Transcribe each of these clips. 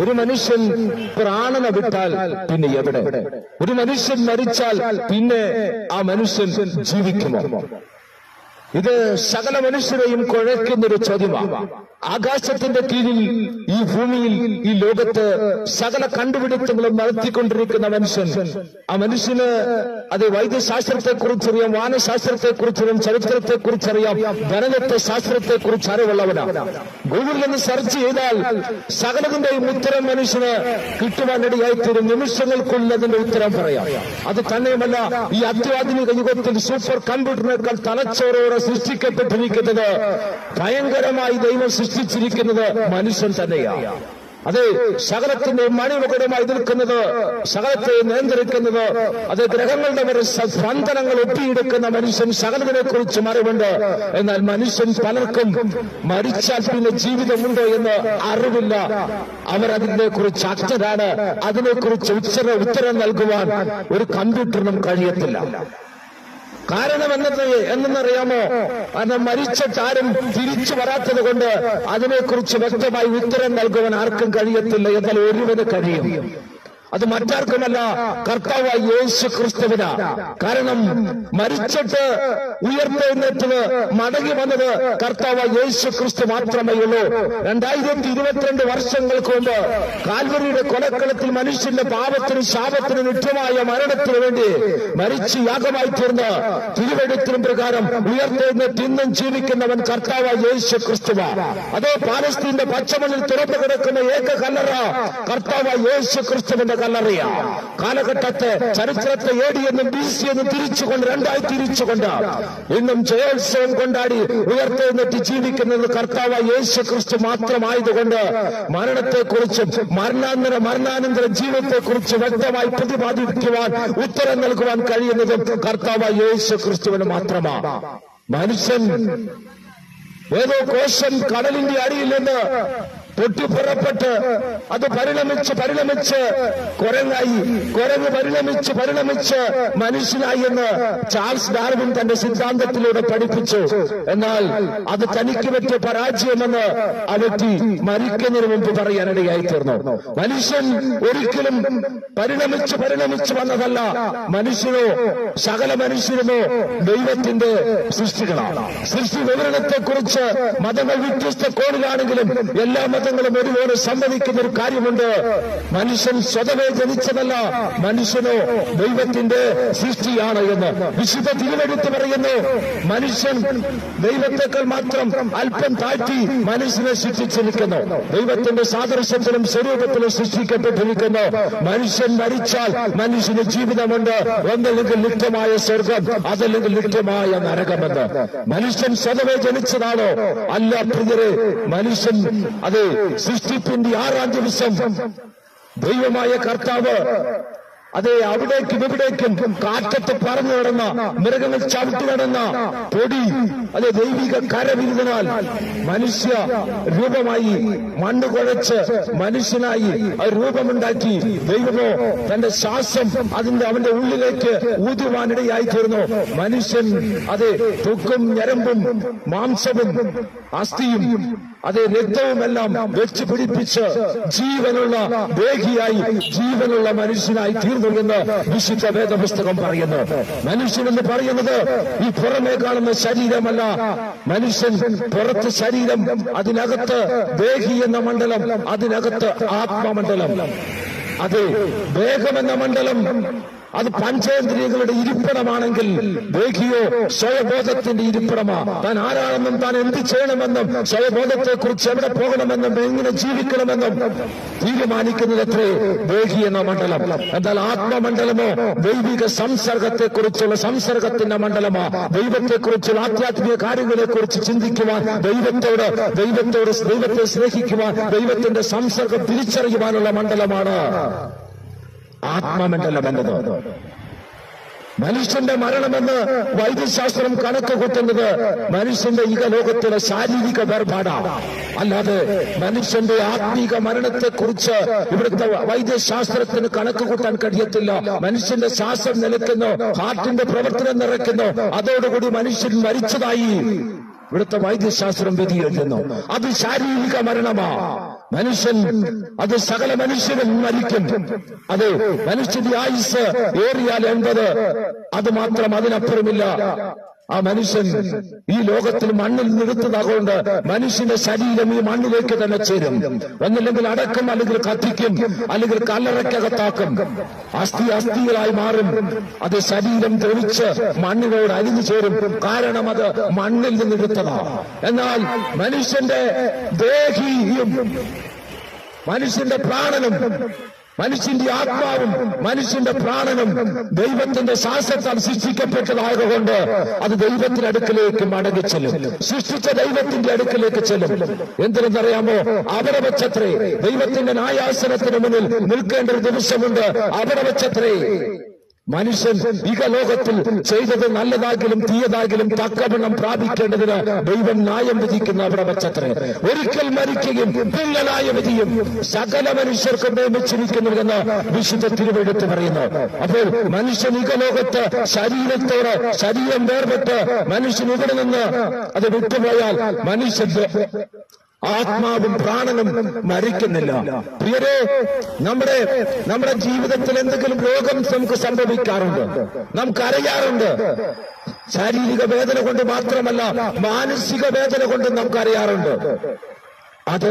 ഒരു മനുഷ്യൻ പ്രാണന വിട്ടാൽ പിന്നെ എവിടെ? ഒരു മനുഷ്യൻ മരിച്ചാൽ പിന്നെ ആ മനുഷ്യൻ ജീവിക്കുമോ? ഇത് സകല മനുഷ്യരെയും കുഴയ്ക്കുന്നൊരു ചോദ്യമാണ് ആകാശത്തിന്റെ കീഴിൽ ഈ ഭൂമിയിൽ ഈ ലോകത്ത് സകല കണ്ടുപിടുത്തങ്ങളും നടത്തിക്കൊണ്ടിരിക്കുന്ന മനുഷ്യൻ. ആ മനുഷ്യന് അത് വൈദ്യശാസ്ത്രത്തെ കുറിച്ചറിയാം വാനശാസ്ത്രത്തെ കുറിച്ചറിയാം ചരിത്രത്തെ കുറിച്ചറിയാം ഗണിതത്തെ ശാസ്ത്രത്തെ കുറിച്ച് അറിവുള്ളവനാണ് ഗൂഗിളിൽ നിന്ന് സെർച്ച് ചെയ്താൽ സകലതിന്റെയും ഉത്തരം മനുഷ്യന് കിട്ടുവാനിടയായി നിമിഷങ്ങൾക്കുള്ളിൽ അതിന്റെ ഉത്തരം പറയാം. അത് തന്നെയുമല്ല ഈ അത്യാധുനിക യുഗത്തിൽ സൂപ്പർ കമ്പ്യൂട്ടറിനേക്കാൾ തലച്ചോറോടെ സൃഷ്ടിക്കപ്പെട്ടിരിക്കുന്നത് ഭയങ്കരമായി ദൈവം സൃഷ്ടിച്ചിരിക്കുന്നത് മനുഷ്യൻ തന്നെയാണ് അത് സകലത്തിന്റെ മണിമകുടമായി നിൽക്കുന്നത് സകലത്തെ നിയന്ത്രിക്കുന്നത് അത് ഗ്രഹങ്ങളുടെ വരെ സ്പന്ദനങ്ങൾ ഒപ്പിയെടുക്കുന്ന മനുഷ്യൻ സകലത്തിനെ കുറിച്ച് അറിവുണ്ട്. എന്നാൽ മനുഷ്യൻ പലർക്കും മരിച്ചാൽ പിന്നെ ജീവിതമുണ്ടോ എന്ന് അറിവില്ല. അവർ അതിനെ കുറിച്ച് അജ്ഞരാണ്. അതിനെക്കുറിച്ച് ഉച്ചര ഉത്തരം നൽകുവാൻ ഒരു കമ്പ്യൂട്ടറിനും കഴിയത്തില്ല. കാരണം എന്നത് എന്തെന്നറിയാമോ കാരണം മരിച്ചിട്ടാരും തിരിച്ചു വരാത്തത് കൊണ്ട് അതിനെക്കുറിച്ച് വ്യക്തമായി ഉത്തരം നൽകുവാൻ ആർക്കും കഴിയത്തില്ല. എന്നാൽ ഒരുവന് കഴിയും. അത് മറ്റാർക്കുമല്ല കർത്താവായ യേശു ക്രിസ്തുവിന കാരണം മരിച്ചിട്ട് ഉയർത്തെഴുന്നേറ്റത് മടങ്ങി വന്നത് കർത്താവായ യേശു ക്രിസ്തു മാത്രമേ ഉള്ളൂ. രണ്ടായിരത്തി ഇരുപത്തിരണ്ട് വർഷങ്ങൾക്ക് മുമ്പ് കാൽവരിയുടെ കൊലക്കളത്തിൽ മനുഷ്യന്റെ പാപത്തിനും ശാപത്തിനും നിത്യമായ മരണത്തിനു വേണ്ടി മരിച്ചു യാഗമായി തീർന്ന് തിരുവെടുത്തിനും പ്രകാരം ഉയർത്തെഴുന്നേറ്റ് ഇന്നും ജീവിക്കുന്നവൻ കർത്താവായ യേശു ക്രിസ്തുവ അതേ പാലസ്തീന്റെ പച്ചമണ്ണിൽ തുറന്നു കിടക്കുന്ന ഏക കല്ലറ കർത്താവായ യേശു ക്രിസ്തുവിന്റെ കല്ലറിയ കാലഘട്ടത്തെ ചരിത്രത്തെ ഏടിയെന്നും എന്നും തിരിച്ചുകൊണ്ട് രണ്ടായി തിരിച്ചുകൊണ്ട് ഇന്നും ജയോത്സവം കൊണ്ടാടി ഉയർത്തെഴുന്നേറ്റ് ജീവിക്കുന്നത് കർത്താവ് യേശു ക്രിസ്തു മാത്രമായതുകൊണ്ട് മരണത്തെക്കുറിച്ചും മരണാന്തര മരണാനന്തര ജീവിതത്തെക്കുറിച്ച് വ്യക്തമായി പ്രതിപാദിക്കുവാൻ ഉത്തരം നൽകുവാൻ കഴിയുന്നതും കർത്താവ് യേശു ക്രിസ്തുവിന് മാത്രമാണ് മനുഷ്യൻ ഏതോ കോശം കടലിന്റെ അടിയിൽ നിന്ന് പൊട്ടിപ്പുറപ്പെട്ട് അത് പരിണമിച്ച് പരിണമിച്ച് കുരങ്ങായി കുരങ്ങ് പരിണമിച്ച് പരിണമിച്ച് മനുഷ്യനായി എന്ന് ചാൾസ് ഡാർവിൻ തന്റെ സിദ്ധാന്തത്തിലൂടെ പഠിപ്പിച്ചു. എന്നാൽ അത് തനിക്ക് പറ്റിയ പരാജയമെന്ന് വ്യക്തി മരിക്കുന്നതിന് മുമ്പ് പറയാനിടയായി തീർന്നു. മനുഷ്യൻ ഒരിക്കലും പരിണമിച്ച് പരിണമിച്ച് വന്നതല്ല മനുഷ്യനോ സകല മനുഷ്യരുമോ ദൈവത്തിന്റെ സൃഷ്ടികളാണ്. സൃഷ്ടി വിവരണത്തെക്കുറിച്ച് മതങ്ങൾ വ്യത്യസ്ത കോണിലാണെങ്കിലും എല്ലാ മതങ്ങളും ഒരുപോലെ സംഭവിക്കുന്ന ഒരു കാര്യമുണ്ട്. മനുഷ്യൻ സ്വതവേ ജനിച്ചതല്ല മനുഷ്യനോ ദൈവത്തിന്റെ സൃഷ്ടിയാണ് എന്ന് വിശുദ്ധ തിരുവെടുത്ത് പറയുന്നു. മനുഷ്യൻ ദൈവത്തെക്കാൾ മാത്രം അല്പം താഴ്ത്തി മനുഷ്യനെ സൃഷ്ടിച്ചിരിക്കുന്നു ദൈവത്തിന്റെ സാദൃശ്യത്തിലും സ്വരൂപത്തിലും സൃഷ്ടിക്കപ്പെട്ടിരിക്കുന്നു. മനുഷ്യൻ മരിച്ചാൽ മനുഷ്യന് ജീവിതമുണ്ട്. ഒന്നല്ലെങ്കിൽ ലിപ്തമായ സ്വർഗം അതല്ലെങ്കിൽ ലിപ്തമായ നരകമെന്ന്. മനുഷ്യൻ സ്വതവേ ജനിച്ചതാണോ? അല്ല പ്രിയരെ മനുഷ്യൻ അത് സൃഷ്ടിപ്പിന്റെ ആറാം ദിവസം ദൈവമായ കർത്താവ് അതെ അവിടേക്കും ഇവിടേക്കും കാറ്റത്ത് പറന്നു നടന്ന മൃഗങ്ങൾ ചവിട്ടി നടന്ന പൊടി അതെ ദൈവിക കരവിരുതിനാൽ മനുഷ്യ രൂപമായി മണ്ണ് കുഴച്ച് മനുഷ്യനായി ആ രൂപമുണ്ടാക്കി. ദൈവമോ തന്റെ ശ്വാസം അതിന്റെ അവന്റെ ഉള്ളിലേക്ക് ഊതുവാനിടയായി തീർന്നു മനുഷ്യൻ അതെ തൊക്കും ഞരമ്പും മാംസവും അസ്ഥിയും അതെ രക്തവുമെല്ലാം വെച്ച് പിടിപ്പിച്ച് ജീവനുള്ള ദേഹിയായി ജീവനുള്ള മനുഷ്യനായി തീർന്നു എന്ന് വിശുദ്ധ വേദപുസ്തകം പറയുന്നു. മനുഷ്യനെന്ന് പറയുന്നത് ഈ പുറമേ കാണുന്ന ശരീരമല്ല. മനുഷ്യൻ പുറത്ത് ശരീരം അതിനകത്ത് ദേഹി എന്ന മണ്ഡലം അതിനകത്ത് ആത്മമണ്ഡലം. അതെ എന്ന മണ്ഡലം അത് പഞ്ചേന്ദ്രിയങ്ങളുടെ ഇരിപ്പിടമാണെങ്കിൽ ദേഹിയോ സ്വയബോധത്തിന്റെ ഇരിപ്പിടമാ. താൻ ആരാണെന്നും താൻ എന്ത് ചെയ്യണമെന്നും സ്വയബോധത്തെ കുറിച്ച് എവിടെ പോകണമെന്നും എങ്ങനെ ജീവിക്കണമെന്നും തീരുമാനിക്കുന്നത് എത്രേ ദേഹി എന്ന മണ്ഡലം. എന്നാൽ ആത്മമണ്ഡലമോ ദൈവിക സംസർഗത്തെ കുറിച്ചുള്ള സംസർഗത്തിന്റെ മണ്ഡലമാ. ദൈവത്തെ കുറിച്ചുള്ള ആധ്യാത്മിക കാര്യങ്ങളെ കുറിച്ച് ചിന്തിക്കുവാൻ ദൈവത്തോട് ദൈവത്തോട് ദൈവത്തെ സ്നേഹിക്കുവാൻ ദൈവത്തിന്റെ സംസർഗം തിരിച്ചറിയുവാനുള്ള മണ്ഡലമാണ്. ആത്മമണ്ഡലം എന്നത് മനുഷ്യന്റെ മരണമെന്ന് വൈദ്യശാസ്ത്രം കണക്ക് കൂട്ടുന്നത് മനുഷ്യന്റെ ഈ ലോകത്തിലെ ശാരീരിക വേർപാടാണ്. അല്ലാതെ മനുഷ്യന്റെ ആത്മീക മരണത്തെ കുറിച്ച് ഇവിടുത്തെ വൈദ്യശാസ്ത്രത്തിന് കണക്ക് കൂട്ടാൻ കഴിയത്തില്ല. മനുഷ്യന്റെ ശ്വാസം നിലയ്ക്കുന്നു ഹാർട്ടിന്റെ പ്രവർത്തനം നിറയ്ക്കുന്നു. അതോടുകൂടി മനുഷ്യൻ മരിച്ചതായി. ഇവിടുത്തെ വൈദ്യശാസ്ത്രം വിധി എഴുതുന്നു അത് ശാരീരിക മരണമാ. മനുഷ്യൻ അത് സകല മനുഷ്യരും മരിക്കും. അത് മനുഷ്യന്റെ ആയുസ് ഏറിയാൽ എൺപത്. അത് മാത്രം അതിനപ്പുറമില്ല. ആ മനുഷ്യൻ ഈ ലോകത്തിൽ മണ്ണിൽ നിർത്തുന്നതുകൊണ്ട് മനുഷ്യന്റെ ശരീരം ഈ മണ്ണിലേക്ക് തന്നെ ചേരും. ഒന്നില്ലെങ്കിൽ അടക്കം അല്ലെങ്കിൽ കത്തിക്കും അല്ലെങ്കിൽ കല്ലറയ്ക്കകത്താക്കും. അസ്ഥി അസ്ഥികളായി മാറും. അത് ശരീരം ദ്രവിച്ച് മണ്ണിനോട് അലിഞ്ഞു ചേരും. കാരണം അത് മണ്ണിൽ നിന്നെടുത്തതാ എന്നാൽ മനുഷ്യന്റെ ദേഹിയും മനുഷ്യന്റെ പ്രാണനും മനുഷ്യന്റെ ആത്മാവും മനുഷ്യന്റെ പ്രാണനും ദൈവത്തിന്റെ ശ്വാസത്താൽ സൃഷ്ടിക്കപ്പെട്ടതായതുകൊണ്ട് അത് ദൈവത്തിന്റെ അടുക്കിലേക്ക് മടങ്ങി ചെല്ലും. സൃഷ്ടിച്ച ദൈവത്തിന്റെ അടുക്കിലേക്ക് ചെല്ലും. എന്തിനെന്നറിയാമോ? അവിടെ വെച്ചത്രേ ദൈവത്തിന്റെ ന്യായാസനത്തിന് മുന്നിൽ നിൽക്കേണ്ട ഒരു ദിവസമുണ്ട്. അവിടെ വെച്ചത്രേ മനുഷ്യൻ ഇഹലോകത്തിൽ ചെയ്തത് നല്ലതാകിലും തീയതാകിലും തക്കവണ്ണം പ്രാപിക്കേണ്ടതിന് ദൈവം ന്യായം വിധിക്കുന്ന വച്ചത്രേ ഒരിക്കൽ മരിക്കുകയും പിന്നെ ന്യായം വിധിയും സകല മനുഷ്യർക്കും നിയമിച്ചിരിക്കുന്നുവെന്ന് വിശുദ്ധ തിരുവെടുത്ത് പറയുന്നു. അപ്പോൾ മനുഷ്യൻ ഇഹലോകത്ത് ശരീരത്തോട് ശരീരം വേർപെട്ട് മനുഷ്യൻ ഇവിടെ നിന്ന് അത് വിട്ടുപോയാൽ മനുഷ്യന്റെ ആത്മാവും പ്രാണനും മരിക്കുന്നില്ല. പ്രിയരെ നമ്മുടെ നമ്മുടെ ജീവിതത്തിൽ എന്തെങ്കിലും രോഗം നമുക്ക് സംഭവിക്കാറുണ്ട്. നമുക്ക് അറിയാറുണ്ട് ശാരീരിക വേദന കൊണ്ട് മാത്രമല്ല മാനസിക വേദന കൊണ്ട് നമുക്ക് അറിയാറുണ്ട് അത്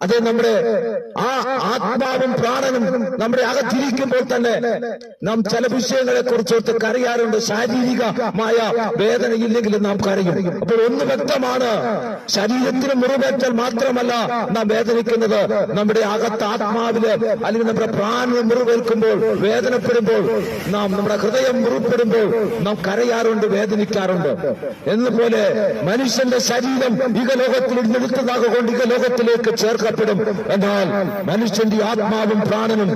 അത് നമ്മുടെ ആ ആത്മാവും പ്രാണനും നമ്മുടെ അകത്തിരിക്കുമ്പോൾ തന്നെ നാം ചില വിഷയങ്ങളെ കുറിച്ചോർത്ത് കറിയാറുണ്ട് ശാരീരികമായ വേദന ഇല്ലെങ്കിലും നാം കറിയും അപ്പോൾ ഒന്ന് വ്യക്തമാണ്. ശരീരത്തിന് മുറിവേറ്റാൽ മാത്രമല്ല നാം വേദനിക്കുന്നത്. നമ്മുടെ അകത്ത് ആത്മാവിൽ അല്ലെങ്കിൽ നമ്മുടെ പ്രാണന് മുറിവേൽക്കുമ്പോൾ വേദനപ്പെടുമ്പോൾ നാം നമ്മുടെ ഹൃദയം മുറിപ്പെടുമ്പോൾ നാം കരയാറുണ്ട് വേദനിക്കാറുണ്ട്. എന്നപോലെ മനുഷ്യന്റെ ശരീരം ഇക ലോകത്തിൽ നിന്നെടുത്തതാകൊണ്ട് ഇക ലോകത്തിലേക്ക് ഇഹലോകത്തിലേക്ക് ചേർക്കപ്പെടും എന്നാൽ മനുഷ്യന്റെ ആത്മാവും പ്രാണനും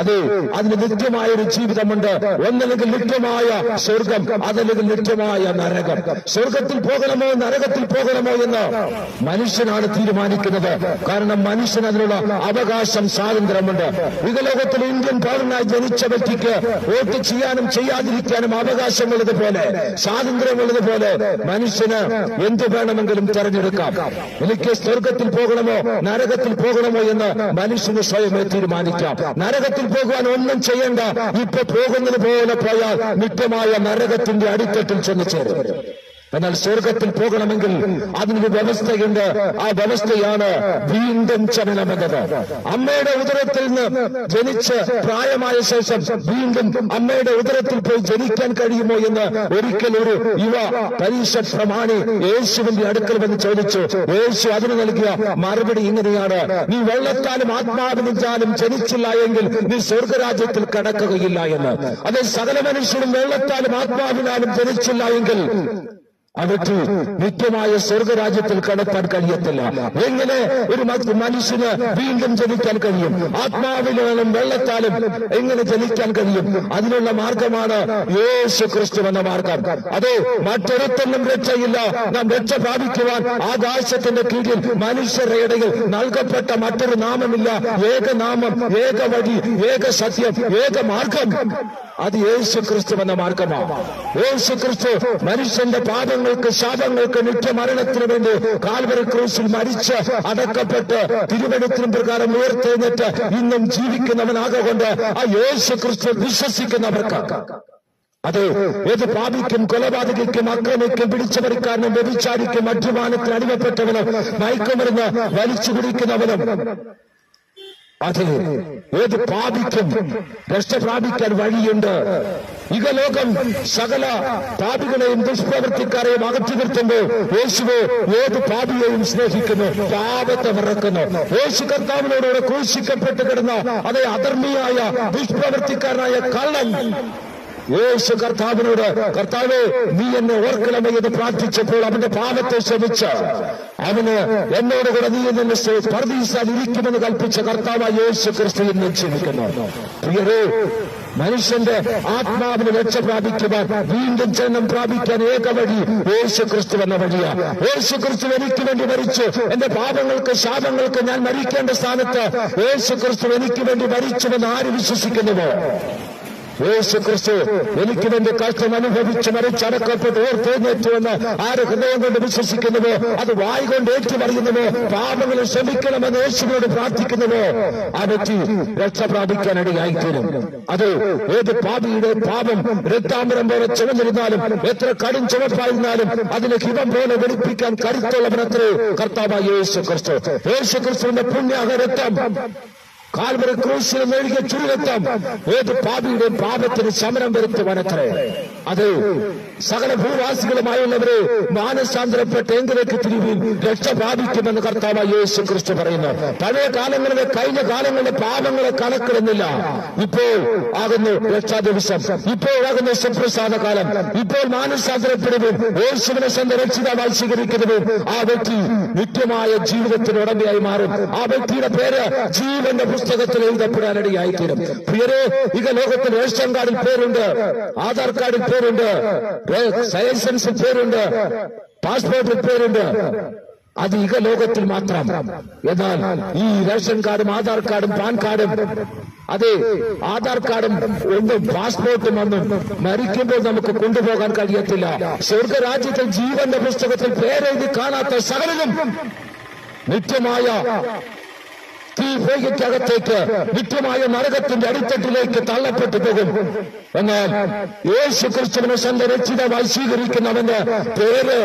അതെ അതിന് നിത്യമായ ഒരു ജീവിതമുണ്ട്. ഒന്നല്ലെങ്കിൽ നിത്യമായ സ്വർഗം അതല്ലെങ്കിൽ നിത്യമായ നരകം. സ്വർഗത്തിൽ പോകണമോ നരകത്തിൽ പോകണമോ എന്ന് മനുഷ്യനാണ് തീരുമാനിക്കുന്നത്. കാരണം മനുഷ്യൻ അതിനുള്ള അവകാശം സ്വാതന്ത്ര്യമുണ്ട്. ഇഹലോകത്തിൽ ഇന്ത്യൻ പൗരനായി ജനിച്ച വ്യക്തിക്ക് വോട്ട് ചെയ്യാനും ചെയ്യാതിരിക്കാനും അവകാശമുള്ളതുപോലെ സ്വാതന്ത്ര്യമുള്ളതുപോലെ മനുഷ്യന് എന്ത് വേണമെങ്കിലും തെരഞ്ഞെടുക്കാം. എനിക്ക് സ്വർഗത്തിൽ പോകണമോ നരകത്തിൽ പോകണമോ എന്ന് മനുഷ്യന് സ്വയമേ തീരുമാനിക്കാം. നരകത്തിൽ പോകുവാൻ ഒന്നും ചെയ്യേണ്ട. ഇപ്പൊ പോകുന്നത് പോലെ പോയാൽ നിത്യമായ നരകത്തിന്റെ അടിത്തട്ടിൽ ചെന്ന് ചേരും. എന്നാൽ സ്വർഗത്തിൽ പോകണമെങ്കിൽ അതിനൊരു വ്യവസ്ഥയുണ്ട്. ആ വ്യവസ്ഥയാണ് വീണ്ടും ചലനമെന്നത് അമ്മയുടെ ഉദരത്തിൽ നിന്ന് ജനിച്ച് പ്രായമായ ശേഷം വീണ്ടും അമ്മയുടെ ഉദരത്തിൽ പോയി ജനിക്കാൻ കഴിയുമോ എന്ന് ഒരിക്കൽ ഒരു യുവ പരീക്ഷ പ്രമാണി യേശുവിന്റെ അടുക്കൽ വന്ന് ചോദിച്ചു യേശു അതിന് നൽകിയ മറുപടി ഇങ്ങനെയാണ്. നീ വെള്ളത്താലും ആത്മാവിനിച്ചാലും ജനിച്ചില്ല എങ്കിൽ നീ സ്വർഗരാജ്യത്തിൽ കടക്കുകയില്ല എന്ന്. അതെ സകല മനുഷ്യരും വെള്ളത്താലും ആത്മാവിനാലും ജനിച്ചില്ല എങ്കിൽ അവർക്ക് നിത്യമായ സ്വർഗരാജ്യത്തിൽ കടത്താൻ കഴിയത്തില്ല. എങ്ങനെ ഒരു മനുഷ്യന് വീണ്ടും ജനിക്കാൻ കഴിയും? ആത്മാവിനാലും വെള്ളത്താലും എങ്ങനെ ജനിക്കാൻ കഴിയും? അതിനുള്ള മാർഗമാണ് യേശു ക്രിസ്തു എന്ന മാർഗം. അതെ മറ്റൊരുത്തന്നും രക്ഷയില്ല. നാം രക്ഷ പ്രാപിക്കുവാൻ ആകാശത്തിന്റെ കീഴിൽ മനുഷ്യരുടെ ഇടയിൽ നൽകപ്പെട്ട മറ്റൊരു നാമമില്ല. ഏക നാമം ഏക വഴി ഏക സത്യം ഏക മാർഗം. അത് യേശു ക്രിസ്തു എന്ന മാർഗമാണ്. യേശു ക്രിസ്തു മനുഷ്യന്റെ പാപങ്ങൾക്ക് ശാപങ്ങൾക്ക് നിത്യമരണത്തിന് വേണ്ടി കാൽവരി ക്രൂസിൽ മരിച്ച് അടക്കപ്പെട്ട് തിരുവനന്തപുരം പ്രകാരം ഉയർത്തെഴുന്നേറ്റ് ഇന്നും ജീവിക്കുന്നവനാകൊണ്ട് ആ യേശു ക്രിസ്തു വിശ്വസിക്കുന്നവർക്ക്. അത് ഏത് പാപിക്കും കൊലപാതകയ്ക്കും അക്രമിക്കും പിടിച്ചവരിക്കാരനും വ്യഭിചാരിക്കും അധ്വാനത്തിന് അടിമപ്പെട്ടവനും മയക്കുമരുന്ന് വലിച്ചു കുടിക്കുന്നവനും. അതെ ഏത് പാപിക്കും രക്ഷ പ്രാപിക്കാൻ വഴിയുണ്ട്? ഇഹലോകം സകല പാപികളെയും ദുഷ്പ്രവർത്തിക്കാരെയും അകറ്റി നിർത്തുമ്പോൾ യേശുവോ ഏത് പാപിയെയും സ്നേഹിക്കുന്നു. പാപത്തെ മറക്കുന്നു. യേശു കർത്താവിനോടുകൂടെ ക്രൂശിക്കപ്പെട്ട് കിടന്ന അതേ അധർമ്മിയായ ദുഷ്പ്രവർത്തിക്കാരനായ കള്ളൻ. യേശു കർത്താവിനോട് കർത്താവെ നീ എന്നെ ഓർക്കണമേ എന്ന് പ്രാർത്ഥിച്ചപ്പോൾ അവന്റെ പാപത്തെ ക്ഷമിച്ച്. അവന് എന്നോട് കൂടെ നീ എന്നെ പർദീസാൽ ഇരിക്കുമെന്ന് കൽപ്പിച്ച കർത്താവ് യേശു ക്രിസ്തു എന്ന് ക്ഷമിക്കുന്നു. പ്രിയരേ മനുഷ്യന്റെ ആത്മാവിന് രക്ഷ പ്രാപിക്കുവാൻ വീണ്ടും ജനം പ്രാപിക്കാൻ ഏക വഴി യേശു ക്രിസ്തു എന്ന വഴിയാണ്. യേശു ക്രിസ്തു എനിക്ക് വേണ്ടി മരിച്ചു. എന്റെ പാപങ്ങൾക്ക് ശാപങ്ങൾക്ക് ഞാൻ മരിക്കേണ്ട സ്ഥാനത്ത് യേശു ക്രിസ്തു എനിക്ക് വേണ്ടി മരിച്ചുവെന്ന് ആര് വിശ്വസിക്കുന്നുവോ? യേശു ക്രിസ്തു എനിക്ക് വേണ്ടി കഷ്ടം അനുഭവിച്ച് മരിച്ചടക്കപ്പെട്ട് ഓർത്തെഴുന്നേറ്റുവെന്ന് ആര് ഹൃദയം കൊണ്ട് വിശ്വസിക്കുന്നുവോ? അത് വായി കൊണ്ട് ഏറ്റു പറയുന്നുവോ പാപങ്ങൾ ക്ഷമിക്കണമെന്ന് യേശുവിനോട് പ്രാർത്ഥിക്കുന്നുവോ? ആ വ്യക്തി രക്ഷ പ്രാപിക്കാൻ ഇടയായിത്തീരും. അത് ഏത് പാപിയുടെ പാപം രക്താമ്പരം പോലെ ചുമന്നിരുന്നാലും എത്ര കടും ചുമപ്പായിരുന്നാലും അതിനെ ഹിതം പോലെ വെളുപ്പിക്കാൻ കരുത്തുള്ളവനത്രേ കർത്താവായ യേശു ക്രിസ്തു യേശു ക്രിസ്തുവിന്റെ പുണ്യാഹ രക്തം കാൽവര ക്രൂശിൽ നൽകിയ ചുരുരക്തം ഏത് പാപിയുടെയും പാപത്തിന് ശമനം വരുത്തുവാനത്രേ അത് സകല ഭൂവാസികളുമായുള്ളവരെ മാനസാന്തരപ്പെട്ട് എങ്കിലേക്ക് തിരിവിൽ രക്ഷ പ്രാപിക്കുമെന്ന് കർത്താവായ യേശു ക്രിസ്തു പറയുന്നു. പഴയ കാലങ്ങളിലെ കഴിഞ്ഞ കാലങ്ങളിലെ പാപങ്ങളെ കണക്കിടുന്നില്ല. ഇപ്പോൾ ആകുന്നു രക്ഷാ ദിവസം ഇപ്പോഴാകുന്നു സുപ്രസാദ കാലം. ഇപ്പോൾ മാനസാന്തരപ്പെടുകയും യേശുവിനെ സ്വന്തം രക്ഷിതാവായി സ്വീകരിക്കുന്നതും ആ വ്യക്തി നിത്യമായ ജീവിതത്തിന് ഉടമയായി മാറും. ആ വ്യക്തിയുടെ പേര് ജീവന്റെ പുസ്തകത്തിൽ എഴുതപ്പെടാനിടയായിത്തീരും. പ്രിയരെ ഇക ലോകത്തിൽ റേഷൻ കാർഡിൽ പേരുണ്ട് ആധാർ കാർഡിൽ പേരുണ്ട് ലൈസൻസിൽ പേരുണ്ട് പാസ്പോർട്ടിൽ പേരുണ്ട്. അത് ഇക ലോകത്തിൽ മാത്രം. എന്നാൽ ഈ റേഷൻ കാർഡും ആധാർ കാർഡും പാൻ കാർഡും അതെ ആധാർ കാർഡും ഒന്നും പാസ്പോർട്ടും ഒന്നും മരിക്കുമ്പോൾ നമുക്ക് കൊണ്ടുപോകാൻ കഴിയത്തില്ല. സ്വർഗരാജ്യത്തിൽ ജീവന്റെ പുസ്തകത്തിൽ പേരെഴുതി കാണാത്ത സകലതും നിത്യമായ തീഭോഗിക്കകത്തേക്ക് നിത്യമായ നരകത്തിന്റെ അടിത്തട്ടിലേക്ക് തള്ളപ്പെട്ടു പോകും. എന്നാൽ യേശു ക്രിസ്തുവിനെ സ്വന്തം രക്ഷിതമായി സ്വീകരിക്കുന്നവന്റെ പേര്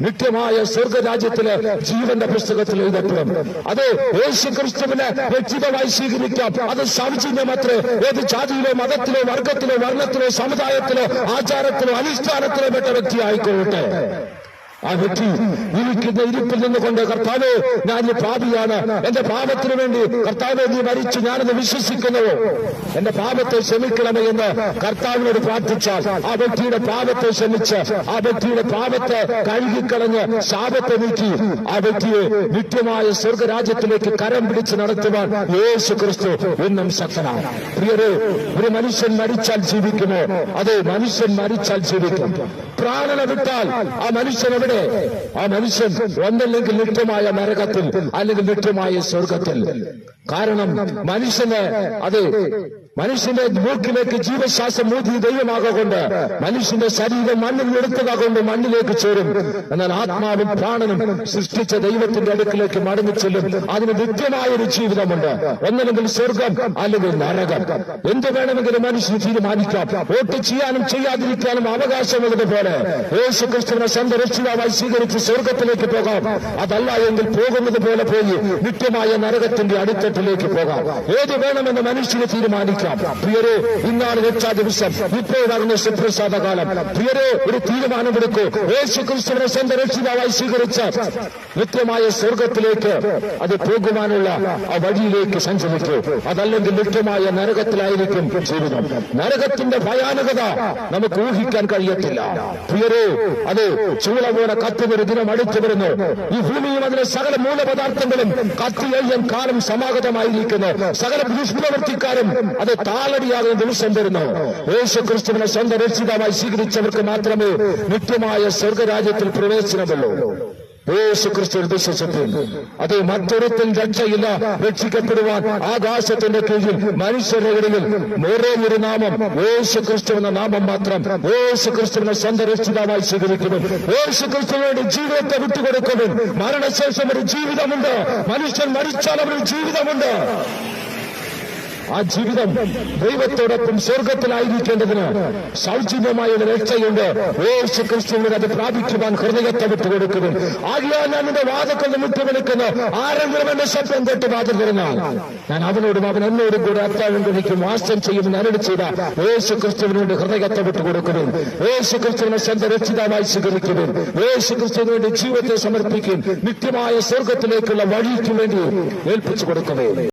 നിത്യമായ സ്വർഗരാജ്യത്തിലെ ജീവന്റെ പുസ്തകത്തിൽ എഴുതപ്പെടും. അത് യേശു ക്രിസ്തുവിനെ രക്ഷിതമായി സ്വീകരിക്കാം. അത് സൗജന്യമത്രേ ഏത് ജാതിയിലോ മതത്തിലോ വർഗത്തിലോ വർണത്തിലോ സമുദായത്തിലോ ആചാരത്തിലോ അനുഷ്ഠാനത്തിലോ പെട്ട വ്യക്തി ആയിക്കൊള്ളട്ടെ എനിക്ക് ഇരിപ്പിൽ നിന്നുകൊണ്ട് കർത്താവ് ഞാൻ പാപിയാണ്. എന്റെ പാപത്തിന് വേണ്ടി കർത്താവ് നീ മരിച്ചു ഞാനെന്ന് വിശ്വസിക്കുന്നു. എന്റെ പാപത്തെ ക്ഷമിക്കണമേ എന്ന് കർത്താവിനോട് പ്രാർത്ഥിച്ചാൽ ആ വ്യക്തിയുടെ പാപത്തെ ക്ഷമിച്ച് ആ വ്യക്തിയുടെ പാപത്തെ കഴുകിക്കളഞ്ഞ് ശാപത്തെ നീക്കി ആ വ്യക്തിയെ നിത്യമായ സ്വർഗരാജ്യത്തിലേക്ക് കരം പിടിച്ച് നടത്തുവാൻ യേശു ക്രിസ്തു എന്നും ശക്തനാണ്. പ്രിയരെ ഒരു മനുഷ്യൻ മരിച്ചാൽ ജീവിക്കുമോ? അതെ മനുഷ്യൻ മരിച്ചാൽ ജീവിക്കും. പ്രാണന വിട്ടാൽ ആ മനുഷ്യൻ എവിടെ ആ മനുഷ്യൻ ഒന്നല്ലെങ്കിൽ നിത്യമായ നരകത്തിൽ അല്ലെങ്കിൽ നിത്യമായ സ്വർഗത്തിൽ. കാരണം മനുഷ്യന് അത് മനുഷ്യന്റെ മൂക്കിലേക്ക് ജീവശ്വാസം മൂതി ദൈവമാകൊണ്ട് മനുഷ്യന്റെ ശരീരം മണ്ണിൽ എടുത്തതാകൊണ്ട് മണ്ണിലേക്ക് ചേരും. എന്നാൽ ആത്മാവും പ്രാണനും സൃഷ്ടിച്ച ദൈവത്തിന്റെ അടുക്കിലേക്ക് മടങ്ങി ചെല്ലും. അതിന് നിത്യമായ ഒരു ജീവിതമുണ്ട്. ഒന്നല്ലെങ്കിൽ സ്വർഗം അല്ലെങ്കിൽ നരകം. എന്ത് വേണമെങ്കിലും മനുഷ്യന് തീരുമാനിക്കാം. വോട്ട് ചെയ്യാനും ചെയ്യാതിരിക്കാനും അവകാശമുള്ളതുപോലെ യേശു ക്രിസ്തുവിനെ സ്വന്തം സ്വീകരിച്ച് സ്വർഗത്തിലേക്ക് പോകാം. അതല്ല എങ്കിൽ പോകുന്നത് പോലെ പോയി നിത്യമായ നരകത്തിന്റെ അടിത്തട്ടിലേക്ക് പോകാം. ഏത് വേണമെന്ന് മനുഷ്യന് തീരുമാനിക്കാം. പ്രിയരെ ഇന്നാണ് രക്ഷാ ദിവസം. ഇപ്പോഴാകുന്ന സുപ്രസാദ കാലം പ്രിയരെ ഒരു തീരുമാനമെടുക്കൂ യേശു ക്രിസ്തുവിനെ സ്വന്തം രക്ഷിതാവായി സ്വീകരിച്ച് നിത്യമായ സ്വർഗത്തിലേക്ക് അത് പോകുവാനുള്ള ആ വഴിയിലേക്ക് സഞ്ചരിക്കൂ. അതല്ലെങ്കിൽ നിത്യമായ നരകത്തിലായിരിക്കും ജീവിതം. നരകത്തിന്റെ ഭയാനകത നമുക്ക് ഊഹിക്കാൻ കഴിയത്തില്ല. പ്രിയരെ അത് ചൂള പോലെ കത്തുന്നൊരു ദിനം അടുത്തു വരുന്നു. ഈ ഭൂമിയും അതിലെ സകല മൂലപദാർത്ഥങ്ങളും കത്തിയയ്യൻ കാലം സമാഗതമായിരിക്കുന്നു. സകല ദുഷ്പ്രവർത്തിക്കാരും അത് താളടിയാകുന്ന ദിവസം വരുന്നു. യേശു ക്രിസ്തുവിനെ സ്വന്തം രക്ഷിതാവായി സ്വീകരിച്ചവർക്ക് മാത്രമേ നിത്യമായ സ്വർഗരാജ്യത്തിൽ പ്രവേശനമുള്ളൂ. യേശു ക്രിസ്തുവിൽ വിശ്വസത്തിൽ അത് മറ്റൊരുത്തിൽ രക്ഷയില്ല രക്ഷിക്കപ്പെടുവാൻ ആകാശത്തിന്റെ കീഴിൽ മനുഷ്യരുടെ ഇടയിൽ ഒരേ ഒരു നാമം യേശു ക്രിസ്തു നാമം മാത്രം യേശു ക്രിസ്തുവിനെ സ്വന്തം രക്ഷിതാവായി സ്വീകരിക്കുന്നു യേശു ക്രിസ്തുവിന് ജീവിതത്തെ വിട്ടുകൊടുക്കുന്നു മരണശേഷം ഒരു ജീവിതമുണ്ട്. മനുഷ്യൻ മരിച്ചാൽ അവരുടെ ജീവിതമുണ്ട്. ആ ജീവിതം ദൈവത്തോടൊപ്പം സ്വർഗത്തിലായിരിക്കേണ്ടതിന് സൗജന്യമായ ഒരു രക്ഷയുണ്ട്. യേശു ക്രിസ്തുവിനെ അത് പ്രാപിക്കുവാൻ ഹൃദയത്തെ വിട്ടുകൊടുക്കുന്നു ആകിയാൽ ഞാൻ എന്റെ വാദക്കൊന്ന് വിട്ടുകൊടുക്കുന്നു. ആരെങ്കിലും എന്റെ ശബ്ദം കേട്ട് വാദം തരുന്നാൽ ഞാൻ അവനോടും അവൻ എന്നോടും കൂടെ അത്താഴം കഴിക്കും വാസം ചെയ്യുമെന്ന് അരടി ചെയ്ത യേശു ക്രിസ്തുവിനോട് ഹൃദയത്തെ വിട്ടുകൊടുക്കുന്നു യേശു ക്രിസ്തുവിനെ സ്വന്തം രക്ഷിതമായി സ്വീകരിക്കുന്നു യേശു ക്രിസ്തുവിന് വേണ്ടി ജീവിതത്തെ സമർപ്പിക്കും. നിത്യമായ സ്വർഗത്തിലേക്കുള്ള വഴിക്ക് വേണ്ടി ഏൽപ്പിച്ചു കൊടുക്കുന്നു